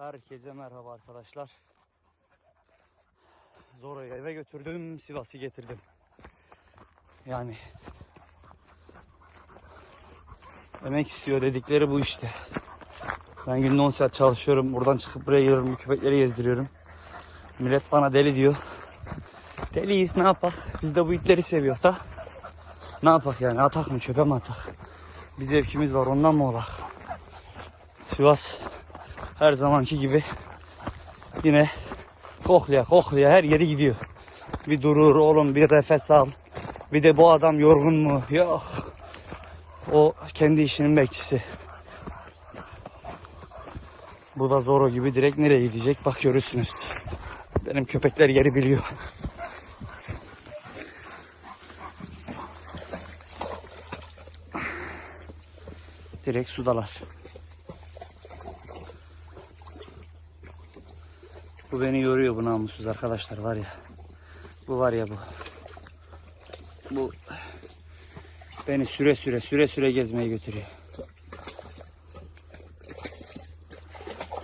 Herkese merhaba arkadaşlar. Zora'yı eve götürdüm, Sivas'ı getirdim. Yani emek istiyor dedikleri bu işte. Ben günde 10 saat çalışıyorum. Buradan çıkıp buraya geliyorum. Köpekleri gezdiriyorum. Millet bana deli diyor. Deliyiz ne yapak? Biz de bu itleri seviyor da. Ne yapak yani? Atak mı çöpe mi atak? Bir zevkimiz var ondan mı olak? Sivas her zamanki gibi yine koklaya koklaya her yeri gidiyor. Bir durur oğlum bir nefes al. Bir de bu adam yorgun mu? Yok. O kendi işinin bekçisi. Bu da Zoro gibi direkt nereye gidecek bak görürsünüz. Benim köpekler yeri biliyor. Direkt sudalar. Bu beni yoruyor bu namussuz arkadaşlar var ya. Bu var ya bu. Bu beni süre süre süre süre gezmeye götürüyor.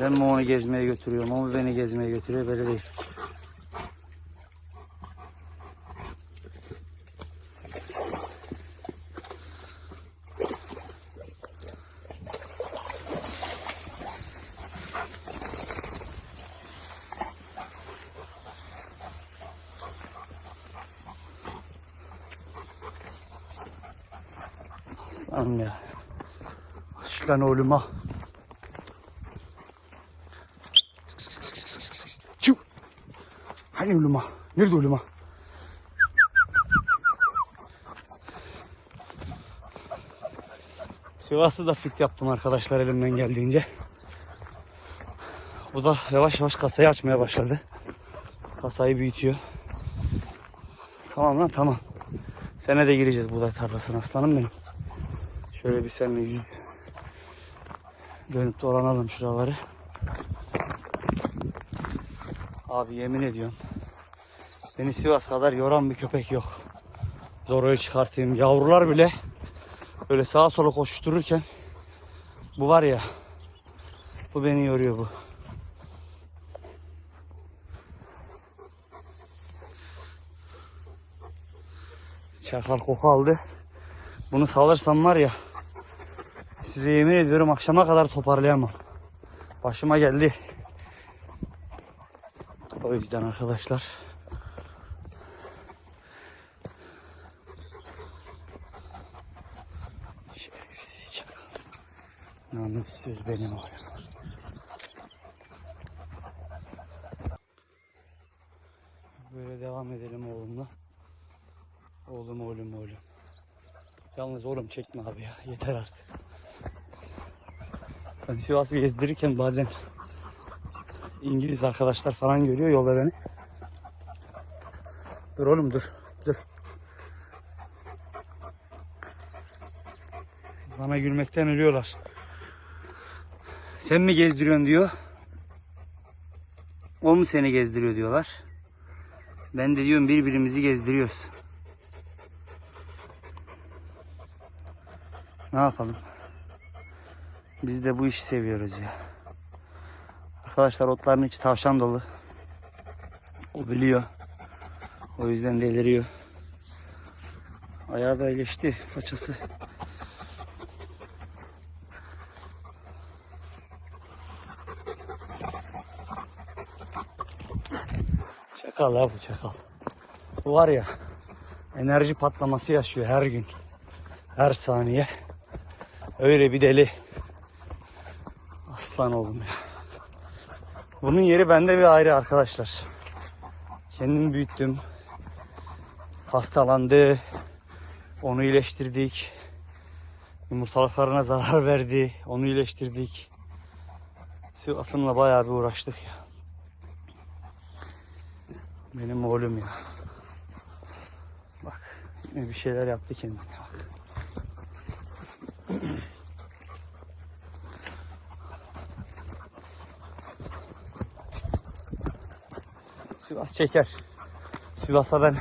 Ben mi onu gezmeye götürüyorum, o mu beni gezmeye götürüyor böyle değil. Aslanım ya. Aslan oğluma. Çu. Hani oğluma? Nerede oğluma? Sivas'ı da fit yaptım arkadaşlar elimden geldiğince. Bu da yavaş yavaş kasayı açmaya başladı. Kasayı büyütüyor. Tamam lan tamam. Sene de gireceğiz buğday tarlasına aslanım benim. Şöyle bir seninle yüz dönüp dolanalım şuraları. Abi yemin ediyorum. Beni Sivas kadar yoran bir köpek yok. Zoro'yu çıkartayım. Yavrular bile böyle sağa sola koştururken bu var ya bu beni yoruyor bu. Çakal koku aldı. Bunu salırsam var ya size yemin ediyorum akşama kadar toparlayamam. Başıma geldi. O yüzden arkadaşlar. Namussuz benim oğlum. Böyle devam edelim oğlumla. Oğlum oğlum oğlum. Yalnız oğlum çekme abi ya. Yeter artık. Ben Sivas'ı gezdirirken bazen İngiliz arkadaşlar falan görüyor yolda beni. Dur oğlum dur. Dur. Bana gülmekten ölüyorlar. Sen mi gezdiriyorsun diyor. O mu seni gezdiriyor diyorlar. Ben de diyorum birbirimizi gezdiriyoruz. Ne yapalım? Biz de bu işi seviyoruz ya. Arkadaşlar otların içi tavşan dolu. O biliyor. O yüzden deliriyor. Ayağı da iyileşti façası. Çakal ha bu çakal. Bu var ya enerji patlaması yaşıyor her gün. Her saniye. Öyle bir deli. Aslan oğlum ya. Bunun yeri bende bir ayrı arkadaşlar. Kendim büyüttüm. Hastalandı. Onu iyileştirdik. Yumurtalıklarına zarar verdi. Onu iyileştirdik. Sivas'ımla bayağı bir uğraştık ya. Benim oğlum ya. Bak yine bir şeyler yaptı kendine bak. Sivas çeker. Sivas'a ben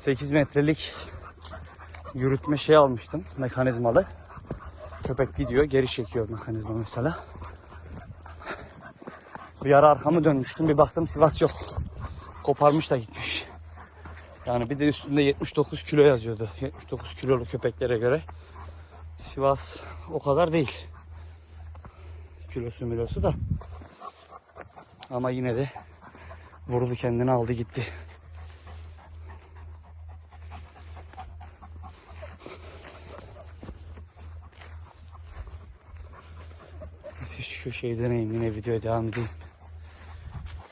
8 metrelik yürütme şey almıştım mekanizmalı. Köpek gidiyor geri çekiyor mekanizma mesela. Bir ara arkamı dönmüştüm. Bir baktım Sivas yok. Koparmış da gitmiş. Yani bir de üstünde 79 kilo yazıyordu. 79 kiloluk köpeklere göre. Sivas o kadar değil. Kilosu milosu da. Ama yine de vurdu kendini aldı gitti. Neyse şu köşeyi deneyim yine videoya devam edeyim.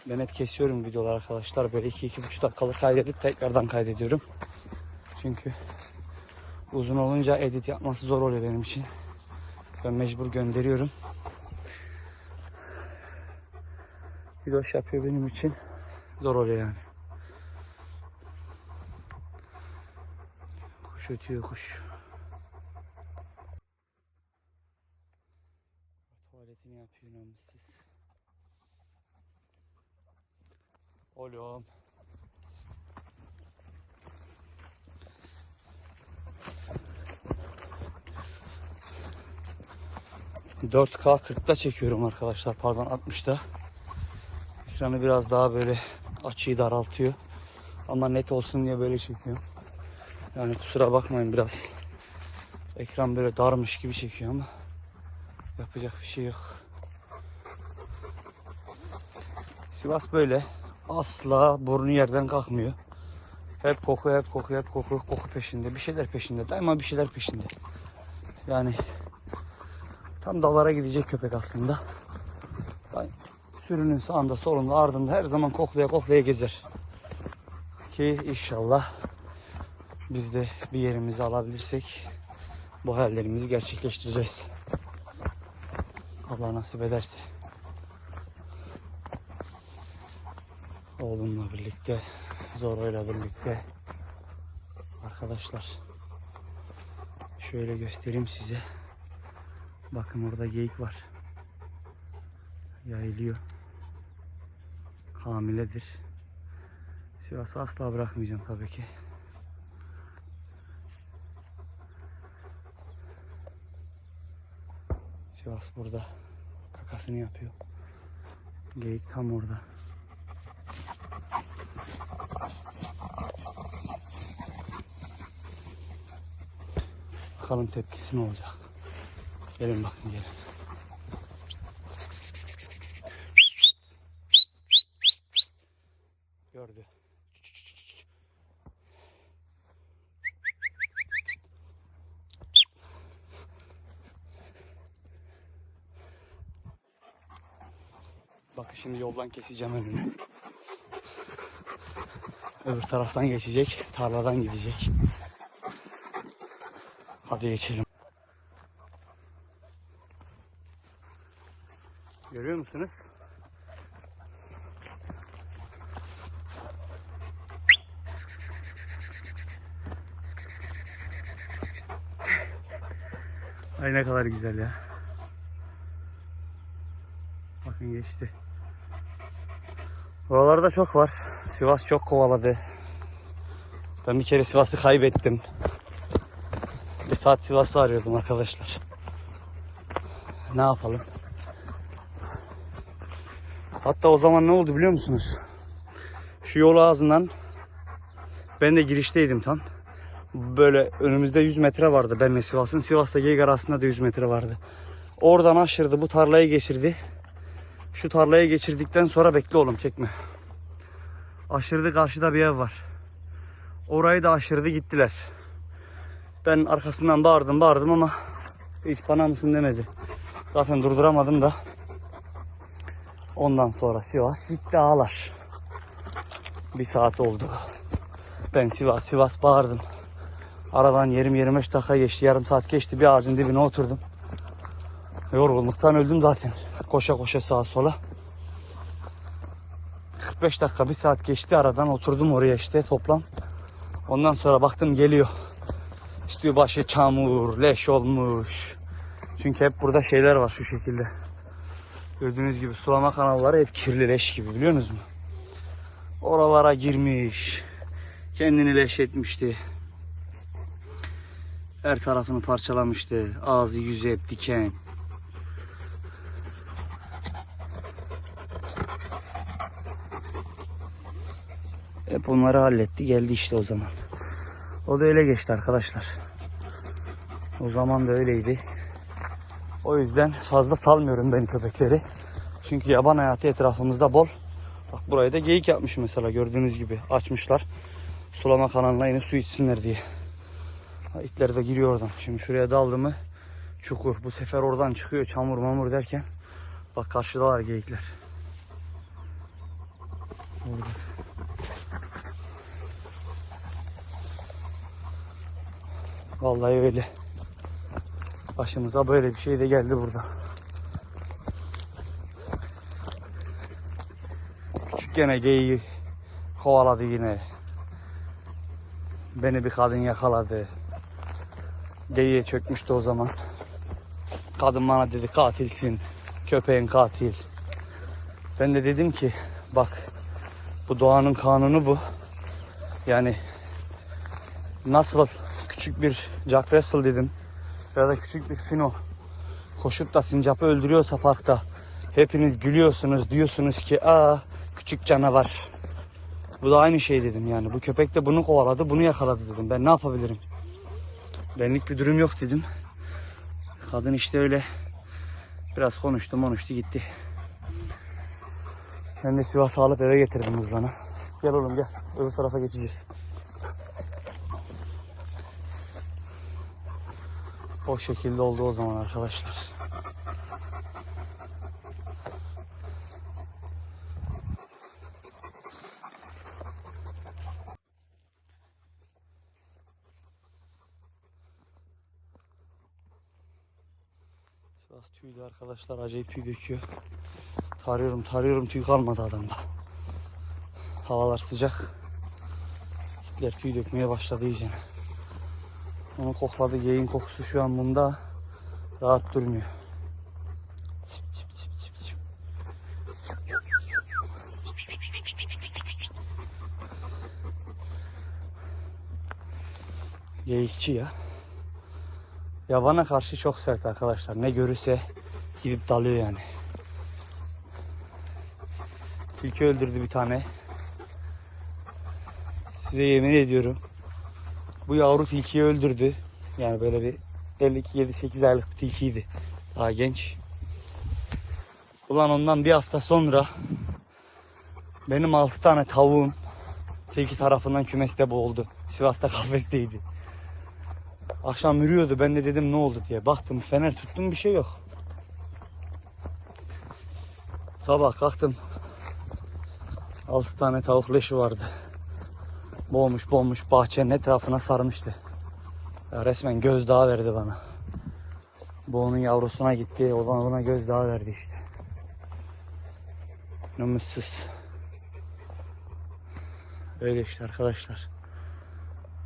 Ben hep kesiyorum videolar arkadaşlar. Böyle 2-2,5 dakikalık kaydedip tekrardan kaydediyorum. Çünkü uzun olunca edit yapması zor oluyor benim için. Ben mecbur gönderiyorum. Video yapıyor benim için. Zor oluyor yani. Kuş ötüyor kuş. Tuvaletini yapıyor namussuz. Oğlum. Dört K 40'da çekiyorum arkadaşlar. Pardon 60'da. Ekranı biraz daha böyle açıyı daraltıyor. Ama net olsun diye böyle çekiyorum. Yani kusura bakmayın biraz. Ekran böyle darmış gibi çekiyor ama yapacak bir şey yok. Sivas böyle. Asla burnu yerden kalkmıyor. Hep koku, hep koku, hep koku, koku peşinde. Bir şeyler peşinde. Daima bir şeyler peşinde. Yani tam dalara gidecek köpek aslında. Sürünün sağında, solunda, ardında her zaman koklaya koklaya gezer. Ki inşallah biz de bir yerimizi alabilirsek bu hayallerimizi gerçekleştireceğiz. Allah nasip ederse. Oğlumla birlikte, Zoro'yla birlikte. Arkadaşlar. Şöyle göstereyim size. Bakın orada geyik var. Yayılıyor. Hamiledir. Sivas'ı asla bırakmayacağım tabii ki. Sivas burada. Kakasını yapıyor. Geyik tam orada. Bakalım tepkisi ne olacak. Gelin bakın gelin. Yoldan keseceğim önünü. Öbür taraftan geçecek. Tarladan gidecek. Hadi geçelim. Görüyor musunuz? Ay ne kadar güzel ya. Bakın geçti. Buralarda çok var. Sivas çok kovaladı. Ben bir kere Sivas'ı kaybettim. Bir saat Sivas'ı arıyordum arkadaşlar. Ne yapalım? Hatta o zaman ne oldu biliyor musunuz? Şu yol ağzından ben de girişteydim tam. Böyle önümüzde 100 metre vardı benle Sivas'ın. Sivas'ta Geyik arasında da 100 metre vardı. Oradan aşırdı bu tarlayı geçirdi. Şu tarlayı geçirdikten sonra bekle oğlum çekme. Aşırdı karşıda bir ev var. Orayı da aşırdı gittiler. Ben arkasından bağırdım bağırdım ama hiç bana mısın demedi. Zaten durduramadım da. Ondan sonra Sivas gitti ağlar. Bir saat oldu. Ben Sivas Sivas bağırdım. Aradan 20-25 dakika geçti. Yarım saat geçti. Bir ağacın dibine oturdum. Yorgunluktan öldüm zaten. Koşa koşa sağa sola. 45 dakika bir saat geçti aradan oturdum oraya işte toplam. Ondan sonra baktım geliyor. İşte başı çamur, leş olmuş. Çünkü hep burada şeyler var şu şekilde. Gördüğünüz gibi sulama kanalları hep kirli leş gibi biliyor musunuz? Oralara girmiş. Kendini leş etmişti. Her tarafını parçalamıştı. Ağzı yüzü hep diken. Hep onları halletti. Geldi işte o zaman. O da öyle geçti arkadaşlar. O zaman da öyleydi. O yüzden fazla salmıyorum ben köpekleri. Çünkü yaban hayatı etrafımızda bol. Bak burayı da geyik yapmış mesela gördüğünüz gibi. Açmışlar. Sulama kanalına inip su içsinler diye. İtler de giriyor oradan. Şimdi şuraya daldı mı çukur. Bu sefer oradan çıkıyor çamur mamur derken. Bak karşıdalar geyikler. Orada. Vallahi öyle. Başımıza böyle bir şey de geldi burada. Küçük gene geyiği kovaladı yine. Beni bir kadın yakaladı. Geyiğe çökmüştü o zaman. Kadın bana dedi katilsin. Köpeğin katil. Ben de dedim ki bak bu doğanın kanunu bu. Yani nasıl küçük bir Jack Russell dedim ya da küçük bir fino koşup da sincapı öldürüyorsa parkta hepiniz gülüyorsunuz diyorsunuz ki aa küçük canavar. Bu da aynı şey dedim yani. Bu köpek de bunu kovaladı, bunu yakaladı dedim. Ben ne yapabilirim? Benlik bir durum yok dedim. Kadın işte öyle biraz konuştu konuştu gitti. Ben de Sivas'ı alıp eve getirdim hızlana. Gel oğlum gel. Öbür tarafa geçeceğiz. O şekilde oldu o zaman arkadaşlar. Biraz tüylü arkadaşlar acayip tüy döküyor. Tarıyorum tarıyorum tüy kalmadı adamda. Havalar sıcak. Kitler tüy dökmeye başladı iyice. Onu kokladı. Geyin kokusu şu an bunda rahat durmuyor. Geyikçi ya. Yabana karşı çok sert arkadaşlar. Ne görürse gidip dalıyor yani. Tilki öldürdü bir tane. Size yemin ediyorum. Bu yavru tilkiyi öldürdü. Yani böyle bir 52-7-8 aylık bir tilkiydi. Daha genç. Ulan ondan bir hafta sonra benim 6 tane tavuğum tilki tarafından kümeste boğuldu. Sivas'ta kafesteydi. Akşam yürüyordu. Ben de dedim ne oldu diye. Baktım fener tuttum bir şey yok. Sabah kalktım. 6 tane tavuk leşi vardı. Boğmuş boğmuş bahçenin etrafına sarmıştı. Ya resmen gözdağı verdi bana. Bu onun yavrusuna gitti. O da ona gözdağı verdi işte. Namussuz. Öyle işte arkadaşlar.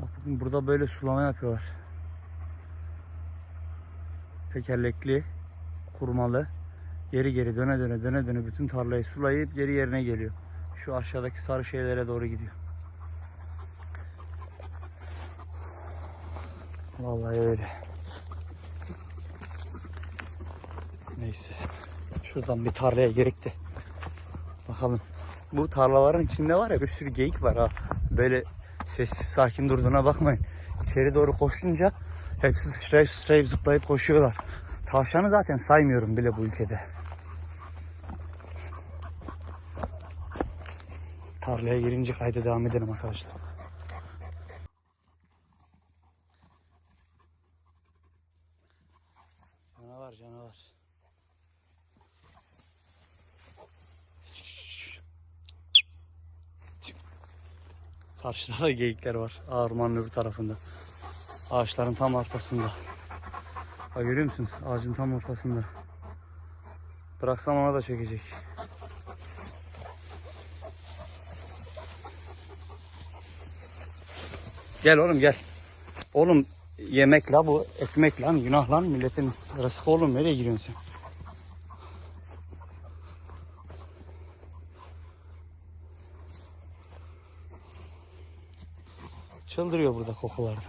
Bakın burada böyle sulama yapıyorlar. Tekerlekli, kurmalı. Geri geri döne döne döne döne bütün tarlayı sulayıp geri yerine geliyor. Şu aşağıdaki sarı şeylere doğru gidiyor. Vallahi öyle. Neyse. Şuradan bir tarlaya gerek de. Bakalım. Bu tarlaların içinde var ya bir sürü geyik var ha. Böyle sessiz sakin durduğuna bakmayın. İçeri doğru koşunca hepsi sıçrayıp sıçrayıp zıplayıp koşuyorlar. Tavşanı zaten saymıyorum bile bu ülkede. Tarlaya girince kayda devam edelim arkadaşlar. Canavar canavar. Karşıda da geyikler var. Ormanın öbür tarafında. Ağaçların tam ortasında. Bak görüyor musunuz? Ağacın tam ortasında. Bıraksam ona da çekecek. Gel oğlum gel. Oğlum yemek la bu ekmek lan günah lan milletin rızkı oğlum nereye giriyorsun sen? Çıldırıyor burada kokularda.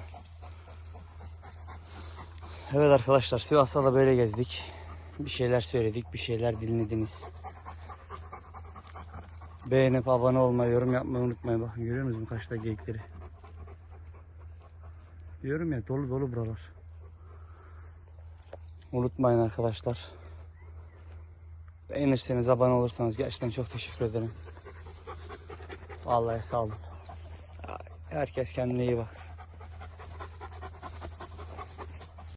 Evet arkadaşlar Sivas'ta da böyle gezdik. Bir şeyler söyledik, bir şeyler dinlediniz. Beğenip abone olmayı, yorum yapmayı unutmayın. Bakın görüyor musunuz kaçta geyikleri? Diyorum ya dolu dolu buralar. Unutmayın arkadaşlar. Beğenirseniz abone olursanız gerçekten çok teşekkür ederim. Vallahi sağ olun. Herkes kendine iyi baksın.